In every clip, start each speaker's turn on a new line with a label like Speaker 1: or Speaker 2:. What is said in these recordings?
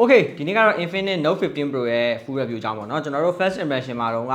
Speaker 1: Okay ဒီနေ့ကတော့ Infinix Note 15 Pro ရဲ့ full review အကြောင်းပေါ့เนาะကျွန်တော်တို့ first impression မှာတော့က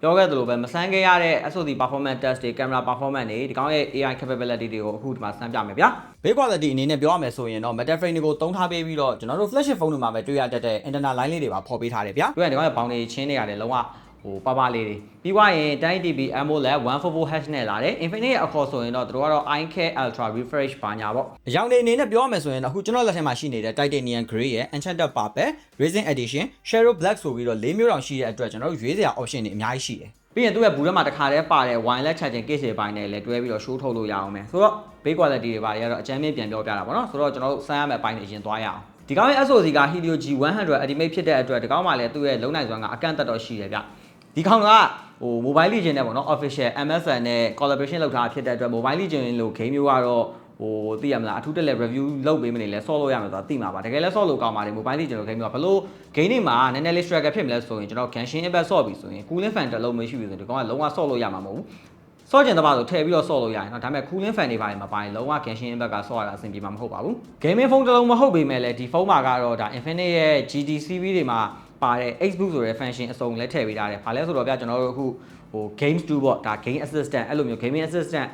Speaker 1: ပြောခဲ့သလိုပဲမဆန်းခဲ့ရတဲ့ SOC performance test တွေ camera performance တွေဒီကောင်းရဲ့ AI capability တွေကိုအခုဒီမှာစမ်းပြမယ်ဗျာ Base quality အနေနဲ့ပြောရမယ်ဆိုရင်တော့ metal frame တွေကိုတုံးထားပေးပြီးတော့ကျွန်တော်တို့ flagship phone တွေမှာပဲတွေ့ရတတ်တဲ့ internal line လေးတွေပါပေါ်ပေးထားတယ်ဗျာတွေ့ရင်ဒီကောင်းရဲ့ဘောင်တွေချင်းနေရတယ်လုံးဝ ဟိုပါပါလေးတွေပြီးွားရင် 1080p AMOLED 144Hz နဲ့လာတယ် Infinix ရဲ့အခေါ်ဆိုရင်တော့တို့ကတော့ iK Ultra Refresh ပါညာပေါ့အရောင်တွေအနေနဲ့ပြောရမယ်ဆိုရင်တော့အခုကျွန်တော်လက်ထဲမှာရှိနေတဲ့ Titanium Grey ရဲ့ Enchanted Purple Racing Edition Shadow Black ဆိုပြီးတော့၄မျိုးတောင်ရှိတဲ့အတွက်ကျွန်တော်တို့ရွေးစရာ option တွေအများကြီးရှိတယ်ပြီးရင်သူ့ရဲ့ဘူးထဲမှာတစ်ခါတည်းပါတဲ့ wireless charging case တွေပိုင်းနဲ့လည်းတွဲပြီးတော့ show ထုတ်လို့ရအောင်မယ်ဆိုတော့ base quality တွေပါတယ်ကတော့အကြမ်းမြင့်ပြန်ပြောပြတာပေါ့နော်ဆိုတော့ကျွန်တော်တို့စမ်းရမယ့်အပိုင်းတွေအရင်သွားရအောင်ဒီကောင်းရဲ့ SOC က Helio G100 Ultimate ဖြစ်တဲ့အတွက်ဒီကောင်းမှလည်းသူ့ရဲ့လုံနိုင်စွမ်းကအကန့်အသတ်တော့ရှိတယ်ဗျ ဒီကောင်ကဟို Mobile Legend နဲ့ပေါ့နော် official MSN နဲ့ collaboration လုပ်ထားဖြစ်တဲ့အတွက် Mobile Legend လို့ game မျိုးကတော့ဟိုသိရမလားအထူးတက်လက် review လုပ်ပေးမနေလဲဆော့လို့ရမယ်ဆိုတာသိမှာပါတကယ်လဲဆော့လို့ကောင်းပါတယ် Mobile Legend လို့ game မျိုးကဘလို့ game တွေမှာနည်းနည်းလေး struggle ဖြစ်မလဲဆိုရင်ကျွန်တော် Genshin Impact ဆော့ပြီဆိုရင် cooling fan တစ်လုံးမရှိဘူးဆိုရင်ဒီကောင်ကလုံးဝဆော့လို့ရမှာမဟုတ်ဘူးဆော့ကျင်တပါဆိုထည့်ပြီးတော့ဆော့လို့ရရင်เนาะဒါပေမဲ့ cooling fan တွေပါရင်မပိုင်လုံးဝ Genshin Impact ကဆော့ရတာအဆင်ပြေမှာမဟုတ်ပါဘူး gaming phone တစ်လုံးမဟုတ်ပေမဲ့လည်းဒီဖုန်းမှာကတော့ဒါ Infinix ရဲ့ GT series တွေမှာ ပါတဲ့ Xbox ဆိုတဲ့ function အစုံလည်းထည့်ပေးထားတယ်။ဘာလဲဆိုတော့ဗျကျွန်တော်တို့အခုဟို games do ပေါ့ဒါ game assistant အဲ့လိုမျိုး gaming assistant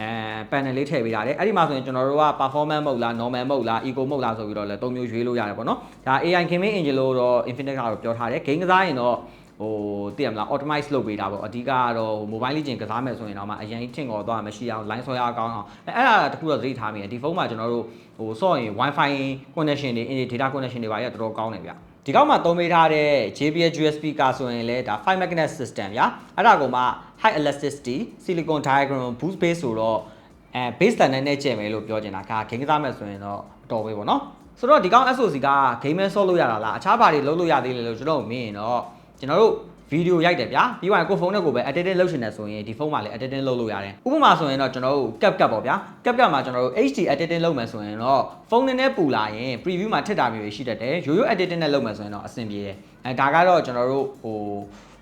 Speaker 1: အဲ panel လေးထည့်ပေးထားတယ်။အဲ့ဒီမှာဆိုရင်ကျွန်တော်တို့က performance mode လား normal mode လား eco mode လားဆိုပြီးတော့လည်းသုံးမျိုးရွေးလို့ရတယ်ပေါ့နော်။ဒါ AI gaming engine လို့တော့ Infinix ကတော့ပြောထားတယ်။ game ကစားရင်တော့ဟိုသိရမလား optimize လုပ်ပေးတာပေါ့အဓိကကတော့ mobile legend ကစားမယ်ဆိုရင်တော့မှအရင်ထင်ခေါ်သွားမှမရှိအောင် line ဆွဲရအောင်အောင်အဲအဲ့ဒါတခုတော့သတိထားမိတယ်ဒီဖုန်းမှာကျွန်တော်တို့ဟိုဆော့ရင် wifi connection တွေ data connection တွေပါရတော်တော်ကောင်းတယ်ဗျ ဒီကောက်မှာသုံးပေးထားတဲ့ JBL USB ကဆိုရင်လည်းဒါ5 magnet system ဗျာအဲ့ဒါကောင်မှ high elasticity silicon diagram boost base ဆိုတော့အဲ base တန်နဲ့ကျဲမယ်လို့ပြောချင်တာကဂိမ်းကစားမယ်ဆိုရင်တော့တော်ပဲပေါ့နော်ဆိုတော့ဒီကောင် SOC က game မဲဆော့လို့ရတာလားအခြားဘာတွေလုပ်လို့ရသေးလဲလို့ကျွန်တော်မင်းရင်တော့ကျွန်တော်တို့ ဗီဒီယိုရိုက်တယ်ဗျာပြီးရင်ကိုဖုန်းနဲ့ကိုပဲ editing လုပ်ရှင်တယ်ဆိုရင်ဒီဖုန်းမှာလည်း editing လုပ်လို့ရတယ်ဥပမာဆိုရင်တော့ကျွန်တော်တို့ cap cap ပေါ့ဗျာ cap cap မှာကျွန်တော်တို့ HD editing လုပ်မယ်ဆိုရင်တော့ဖုန်းနဲ့နဲ့ပူလာရင် preview မှာထည့်တာမျိုးရှိတတ်တယ်ရိုးရိုး editing နဲ့လုပ်မယ်ဆိုရင်တော့အဆင်ပြေတယ်အဲဒါကတော့ကျွန်တော်တို့ဟို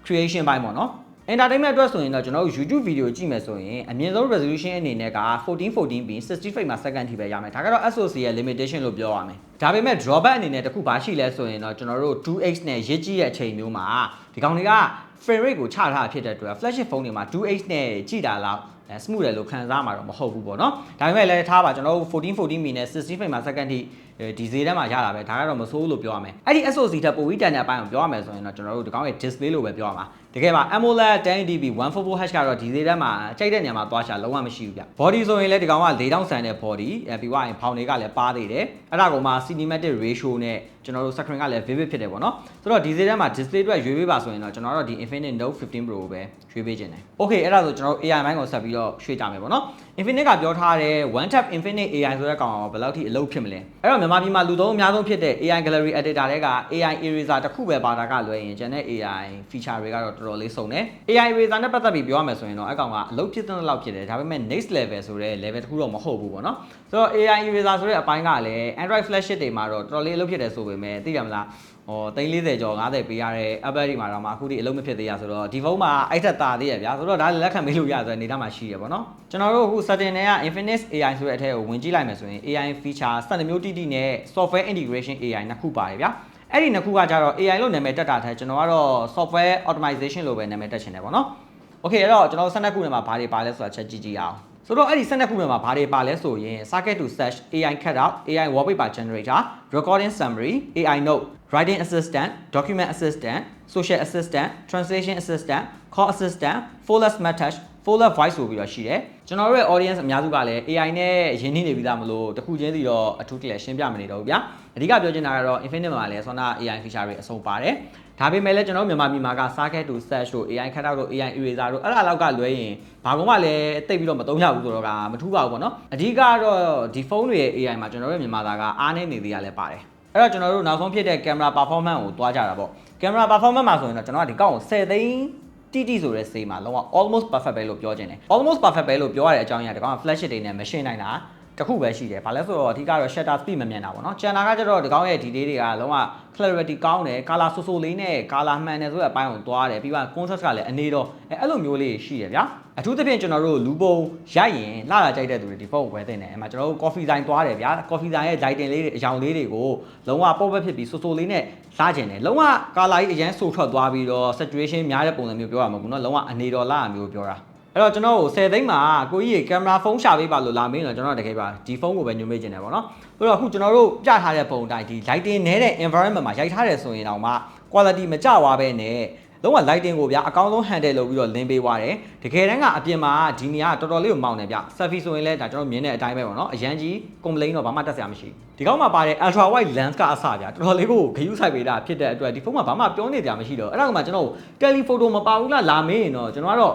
Speaker 1: creation ပိုင်းပေါ့နော် entertainment အတွက်ဆိုရင်တော့ကျွန်တော်တို့ YouTube video ကြည့်မယ်ဆိုရင်အမြင့်ဆုံး resolution အနေနဲ့က 1440p 60 frame မှာ second ထိပဲရမယ်ဒါကတော့ SoC ရဲ့ limitation လို့ပြောရမယ်ဒါပေမဲ့ drawback အနေနဲ့တခုဘာရှိလဲဆိုရင်တော့ကျွန်တော်တို့ 2x နဲ့ရစ်ကြည့်တဲ့အချိန်မျိုးမှာဒီကောင်တွေက frame rate ကိုချထားတာဖြစ်တဲ့အတွက် flagship phone တွေမှာ 2x နဲ့ကြည့်တာလောက်အဲ smooth တယ်လို့ခံစားမှာတော့မဟုတ်ဘူးပေါ့နော်ဒါပေမဲ့လည်းထားပါကျွန်တော်တို့1440 mm နဲ့60 frame မှာ second ထိဒီဈေးထဲမှာရတာပဲဒါကတော့မဆိုးလို့ပြောရမယ်အဲ့ဒီ SoC ထက်ပိုပြီးတန်တဲ့အပိုင်းကိုပြောရမယ်ဆိုရင်တော့ကျွန်တော်တို့ဒီကောင်းရဲ့ display လို့ပဲပြောရမှာ တကယ်ပါ AMOLED 1080p 144Hz ကတော့ဒီဈေးထဲမှာကြိုက်တဲ့နေရာမှာသွားချလုံးဝမရှိဘူးဗျ body ဆိုရင်လည်းဒီကောင်က4000ဆန်တဲ့ body အဲပြီးွားရင်ဖောင်တွေကလည်းပါသေးတယ်အဲ့ဒါကောင်မှ cinematic ratio နဲ့ကျွန်တော်တို့ screen ကလည်း vivid ဖြစ်တယ်ပေါ့နော်ဆိုတော့ဒီဈေးထဲမှာ display အတွက်ရွေးပေးပါဆိုရင်တော့ကျွန်တော်တို့ဒီ Infinix Note 15 Pro ကိုပဲရွေးပေးခြင်းတယ် Okay အဲ့ဒါဆိုကျွန်တော်တို့ AI ဘိုင်းကိုဆက်ပြီးတော့ရွှေ့ကြမယ်ပေါ့နော် Infinix ကပြောထားတဲ့ one tap Infinix AI ဆိုတဲ့ကောင်ကဘယ်လောက်ထိအလုပ်ဖြစ်မလဲအဲ့တော့မြန်မာပြည်မှာလူသုံးအများဆုံးဖြစ်တဲ့ AI gallery editor တွေက AI eraser တစ်ခုပဲပါတာကလွယ်ရင်ကျန်တဲ့ AI feature တွေကတော့တော်တော်လေးစုံတယ် AI eraser နဲ့ပတ်သက်ပြီးပြောရမယ်ဆိုရင်တော့အကောင်ကအလုပ်ဖြစ်တဲ့လောက်ဖြစ်တယ်ဒါပေမဲ့ next level ဆိုတဲ့ level တစ်ခုတော့မဟုတ်ဘူးပေါ့နော်ဆိုတော့ AI eraser ဆိုတဲ့အပိုင်းကလည်း Android flagship တွေမှာတော့တော်တော်လေးအလုပ်ဖြစ်တယ်ဆိုပေမဲ့သိရမလားဟော340ကျော်50ပေးရတဲ့ Apple တွေမှာတော့မှအခုထိအလုံးမဖြစ်သေးရဆိုတော့ဒီဖုန်းမှာအဲ့ထက်တာသေးရဗျာဆိုတော့ဒါလည်းလက်ခံမေးလို့ရဆိုတဲ့အနေထားမှာရှိရပါတော့ကျွန်တော်တို့အခု setting တွေက Infinix AI ဆိုတဲ့အထက်ကိုဝင်ကြည့်လိုက်မယ်ဆိုရင် AI feature 12မျိုးတိတိနဲ့ software integration AI နှစ်ခုပါတယ်ဗျာအဲ့ဒီနှစ်ခုကကြတော့ AI လို့နာမည်တက်တာထက်ကျွန်တော်ကတော့ software optimization လို့ပဲနာမည်တက်ချင်တယ်ပေါ့နော် Okay အဲ့တော့ကျွန်တော်12ခုနဲ့မှာဘာတွေပါလဲဆိုတာချက်ကြည့်ကြည့်အောင်ဆိုတော့အဲ့ဒီ12ခုနဲ့မှာဘာတွေပါလဲဆိုရင် circuit to search AI cutout AI wallpaper generator recording summary AI note writing assistant document assistant social assistant translation assistant call assistant folder smart touch folder voice ဆိုပြီးတော့ရှိတယ်ကျွန်တော်တို့ရဲ့ audience အများစုကလည်း AI နဲ့ရင်းနှီးနေပြီးသားမလို့တခုချင်းစီတော့အထူးတလဲရှင်းပြမနေတော့ဘူးဗျာအဓိကပြောချင်တာကတော့ Infinix မှာလည်း Sona AI feature တွေအစုံပါတယ်ဒါပေမဲ့လည်းကျွန်တော်တို့မြန်မာပြည်မှာက circuit to search တို့ AI cutout တို့ AI eraser တို့အဲ့ဒါလောက်ကလွဲရင်ဘာကုန်းကလည်းတိတ်ပြီးတော့မသုံးရဘူးဆိုတော့ကမထူးပါဘူးပေါ့နော်အဓိကတော့ဒီဖုန်းတွေရဲ့ AI မှာကျွန်တော်တို့မြန်မာသားကအားနေနေသေးရလဲပါတယ်အဲ့တော့ကျွန်တော်တို့နောက်ဆုံးဖြစ်တဲ့ camera performance ကိုတွားကြတာပေါ့ camera performance မှာဆိုရင်တော့ကျွန်တော်ကဒီကောက်ကို10သိန်း တိတိဆိုတဲ့စေးမှာလုံးဝ almost perfect ပဲလို့ပြောချင်တယ် almost perfect ပဲလို့ပြောရတဲ့အကြောင်းအရာဒီကောင်က flash တွေနဲ့မရှင်းနိုင်တာ တစ်ခုပဲရှိတယ်ဘာလဲဆိုတော့အဓိကတော့ shutter speed မမြန်တာပေါ့နော်ကျန်တာကကျတော့ဒီကောင်းရဲ့ detail တွေကလုံးဝ clarity ကောင်းတယ် color ဆိုဆိုလေးနဲ့ color မှန်တယ်ဆိုတဲ့အပိုင်းကိုသွားတယ်ပြီးတော့ contrast ကလည်းအနေတော့အဲအဲ့လိုမျိုးလေးရှိတယ်ဗျာအထူးသဖြင့်ကျွန်တော်တို့လူပုံရိုက်ရင်လာလာကြိုက်တဲ့သူတွေဒီဖုန်းကိုဝယ်သင့်တယ်အဲ့မှာကျွန်တော်တို့ coffee ဆိုင်သွားတယ်ဗျာ coffee ဆိုင်ရဲ့ lighting လေးတွေအရောင်လေးတွေကိုလုံးဝပေါ့ပဲဖြစ်ပြီးဆိုဆိုလေးနဲ့လာကျင်တယ်လုံးဝ color ကြီးအရင်ဆိုထွက်သွားပြီးတော့ saturation များတဲ့ပုံစံမျိုးပြောရမှာပေါ့နော်လုံးဝအနေတော်လာမျိုးပြောတာ အဲ့တော့ကျွန်တော်ကို10သိန်းမှာကိုကြီးရေကင်မရာဖုန်းရှာပေးပါလို့လာမင်းတော့ကျွန်တော်တကယ်ပါဒီဖုန်းကိုပဲညွှန်ပေးခြင်းတယ်ပေါ့နော်ဆိုတော့အခုကျွန်တော်တို့ပြထားတဲ့ပုံတိုင်းဒီ lighting နဲတဲ့ environment မှာရိုက်ထားတယ်ဆိုရင်တော့မှ quality မကျသွားပဲနဲ့လုံးဝ lighting ကိုဗျာအကောင်းဆုံး handle လုပ်ပြီးတော့ link ပေးသွားတယ်တကယ်တမ်းကအပြင်မှာဒီနေရာတော်တော်လေးကိုမောင်းတယ်ဗျ selfie ဆိုရင်လည်းဒါကျွန်တော်မြင်တဲ့အတိုင်းပဲပေါ့နော်အရန်ကြီး complain တော့ဘာမှတက်စရာမရှိဒီကောက်မှာပါတဲ့ ultra wide lens ကအစဗျာတော်တော်လေးကိုဂရုစိုက်ပေးတာဖြစ်တဲ့အတွက်ဒီဖုန်းမှာဘာမှပြောနေကြမရှိတော့အဲ့ဒါကမှကျွန်တော် telephoto မပါဘူးလားလာမင်းရင်တော့ကျွန်တော်ကတော့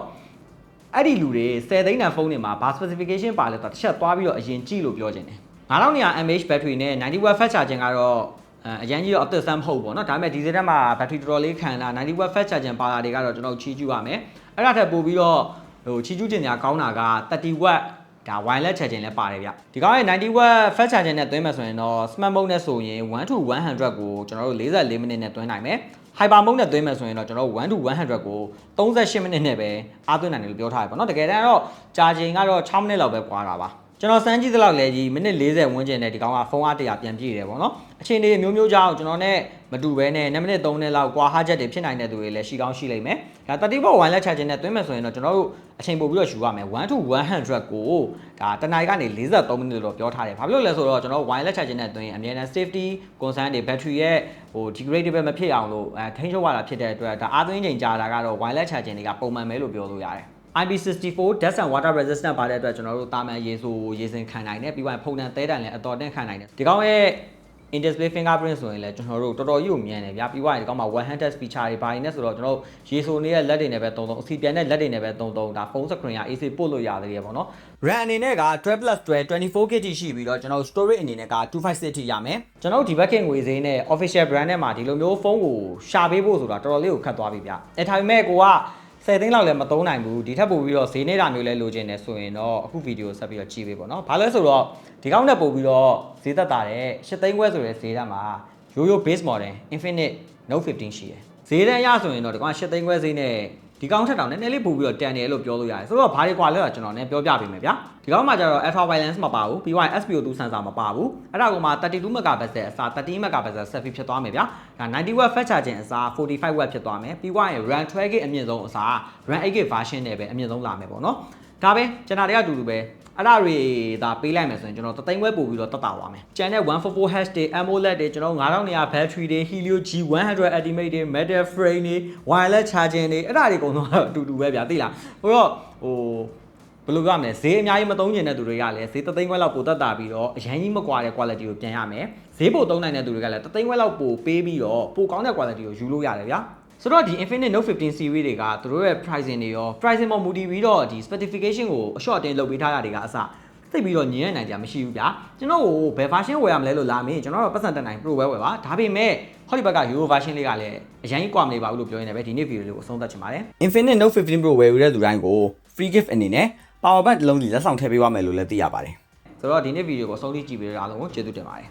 Speaker 1: အဲ့ဒီလူတွေ10သိန်းတန်ဖုန်းတွေမှာဘာ specification ပါလဲတော့တစ်ချက်သွားပြီးတော့အရင်ကြည့်လို့ပြောချင်တယ်9200 mAh battery နဲ့90 watt fast charging ကတော့အဲအရင်ကြီးတော့အသက်ဆန်းမဟုတ်ဘူးပေါ့နော်ဒါပေမဲ့ဒီစက်တက်မှာ battery တော်တော်လေးခံတာ90 watt fast charging ပါတာတွေကတော့ကျွန်တော်ချီးကျူးပါမယ်အဲ့ဒါထက်ပိုပြီးတော့ဟိုချီးကျူးတင်ညာကောင်းတာက30 watt ဒါ wireless charging လည်းပါတယ်ဗျဒီကောင်းရဲ့90 watt fast charging နဲ့သွင်းမယ်ဆိုရင်တော့ smart mode နဲ့ဆိုရင်1 to 100ကိုကျွန်တော်တို့44မိနစ်နဲ့သွင်းနိုင်မယ် hyper mode နဲ့သွင်းမယ်ဆိုရင်တော့ကျွန်တော်တို့1 to 100ကို38မိနစ်နဲ့ပဲအားသွင်းနိုင်တယ်လို့ပြောထားရပါတော့တကယ်တမ်းတော့ charging ကတော့6မိနစ်လောက်ပဲကွာတာပါ ကျွန်တော်စမ်းကြည့်သလောက်လဲကြီးမိနစ်40ဝန်းကျင်နဲ့ဒီကောင်ကဖုန်းအား100ပြန်ပြည့်တယ်ပေါ့နော်အချိန်လေးမျိုးမျိုးကြောင့်ကျွန်တော်နဲ့မတူဘဲနဲ့2မိနစ်3မိနစ်လောက်ကွာဟာချက်တွေဖြစ်နိုင်တဲ့သူတွေလည်းရှိကောင်းရှိလိမ့်မယ်ဒါ30 watt wireless charging နဲ့သွင်းမယ်ဆိုရင်တော့ကျွန်တော်တို့အချိန်ပို့ပြီးတော့ယူရမယ်1 to 100ကိုဒါတနင်္ဂနွေကနေ43မိနစ်လို့ပြောထားတယ်ဘာဖြစ်လို့လဲဆိုတော့ကျွန်တော် wireless charging နဲ့သွင်းရင်အများနဲ့ safety concern တွေ battery ရဲ့ဟို degradable မဖြစ်အောင်လို့အဲထိန်းချုပ်ရတာဖြစ်တဲ့အတွက်ဒါအားသွင်းချိန်ကြာတာကတော့ wireless charging တွေကပုံမှန်ပဲလို့ပြောလို့ရတယ် IP64 dust and water resistant ပါတဲ့အတွက်ကျွန်တော်တို့တာမန်ရေဆိုရေစင်ခံနိုင်တယ်ပြီးတော့ဖုန်တန်သဲတန်လည်းအတော်တင့်ခံနိုင်တယ်ဒီကောင်ရဲ့ in display fingerprint ဆိုရင်လည်းကျွန်တော်တို့တော်တော်ကြီးကိုမြန်တယ်ဗျာပြီးတော့ဒီကောင်မှာ one hand touch feature တွေပါနေတယ်ဆိုတော့ကျွန်တော်တို့ရေဆိုနေတဲ့လက်တွေနဲ့ပဲတုံတုံအစီပြန်တဲ့လက်တွေနဲ့ပဲတုံတုံဒါဖုန်း screen က AC ပို့လို့ရသေးတယ်ပေါ့နော် RAM အနေနဲ့က12 plus 12 24GB ထိရှိပြီးတော့ကျွန်တော်တို့ storage အနေနဲ့က 256ထိရမယ်ကျွန်တော်တို့ဒီဘက်ကငွေဈေးနဲ့ official brand နဲ့မှာဒီလိုမျိုးဖုန်းကိုရှာပေးဖို့ဆိုတာတော်တော်လေးကိုခတ်သွားပြီဗျအဲဒါပေမဲ့ကိုက 10သိန်းလောက်လည်းမသုံးနိုင်ဘူးဒီထက်ပိုပြီးတော့ဈေးနေတာမျိုးလဲလိုချင်တယ်ဆိုရင်တော့အခုဗီဒီယိုဆက်ပြီးတော့ကြည့်ပေးပေါ့နော်ဘာလဲဆိုတော့ဒီကောင်းနဲ့ပို့ပြီးတော့ဈေးသက်တာတဲ့8သိန်းခွဲဆိုတဲ့ဈေးတက်မှာရိုးရိုး base model Infinite Note 15ရှိတယ်ဈေးတန်းရဆိုရင်တော့ဒီကောင်8သိန်းခွဲဈေးနဲ့ ဒီကောင်းထက်တောင်နည်းနည်းလေးပို့ပြီးတော့တန်တယ်လို့ပြောလို့ရတယ်ဆိုတော့ဘာတွေကွာလဲတော့ကျွန်တော်လည်းပြောပြပေးမယ်ဗျာဒီကောင်းမှာကျတော့ alpha balance မပါဘူးပြီးတော့ SPO2 sensor မပါဘူးအဲ့ဒါကမှ32 megapixel အစား13 megapixel selfie ဖြစ်သွားမယ်ဗျာဒါ90 watt fast charging အစား45 watt ဖြစ်သွားမယ်ပြီးတော့ RAM 12GB အမြင့်ဆုံးအစား RAM 8GB version နဲ့ပဲအမြင့်ဆုံးလာမယ်ပေါ့နော်ဒါပဲကျွန်တော်တွေကအတူတူပဲ အဲ့ဒါတွေဒါပေးလိုက်မယ်ဆိုရင်ကျွန်တော်တသိန်းခွဲပို့ပြီးတော့တက်တာသွားမယ်။ကျန်တဲ့144 hash တွေ AMOLED တွေကျွန်တော်9200 battery တွေ Helio G100 ultimate တွေ metal frame တွေ wireless charging တွေအဲ့ဒါတွေအကုန်လုံးကတော့အတူတူပဲဗျာသိလား။ဟိုတော့ဟိုဘယ်လိုကမလဲဈေးအများကြီးမသုံးကျင်တဲ့သူတွေကလည်းဈေးတသိန်းခွဲလောက်ပိုတက်တာပြီးတော့အရင်ကြီးမကွာတဲ့ quality ကိုပြန်ရမယ်ဈေးပိုသုံးနိုင်တဲ့သူတွေကလည်းတသိန်းခွဲလောက်ပိုပေးပြီးတော့ပိုကောင်းတဲ့ quality ကိုယူလို့ရတယ်ဗျာ ဆိုတော့ဒီ Infinite Note 15 series တွေကသူတို့ရဲ့ pricing တွေရော pricing ပေါ်မူတည်ပြီးတော့ဒီ specification ကိုအ short တင်လုပ်ပေးထားတာတွေကအစသိပြီးတော့ညင်ရနိုင်ကြမရှိဘူးဗျာကျွန်တော်ကိုဘယ် version ဝယ်ရမလဲလို့လာမင်းကျွန်တော်တော့ပတ်စံတက်နိုင် pro ပဲဝယ်ပါဒါပေမဲ့ဟောဒီဘက်က Euro version လေးကလည်းအရင်ကြီးကွာမနေပါဘူးလို့ပြောရင်းနဲ့ပဲဒီနေ့ video လေးကိုအဆုံးသတ်ချင်ပါတယ် Infinite Note 15 Pro ဝယ်ယူတဲ့သူတိုင်းကို free gift အနေနဲ့ power bank တစ်လုံးစီလက်ဆောင်ထည့်ပေးသွားမယ်လို့လည်းသိရပါတယ်ဆိုတော့ဒီနေ့ video ကိုအဆုံးထိကြည့်ပေးကြတဲ့အားလုံးကိုကျေးဇူးတင်ပါတယ်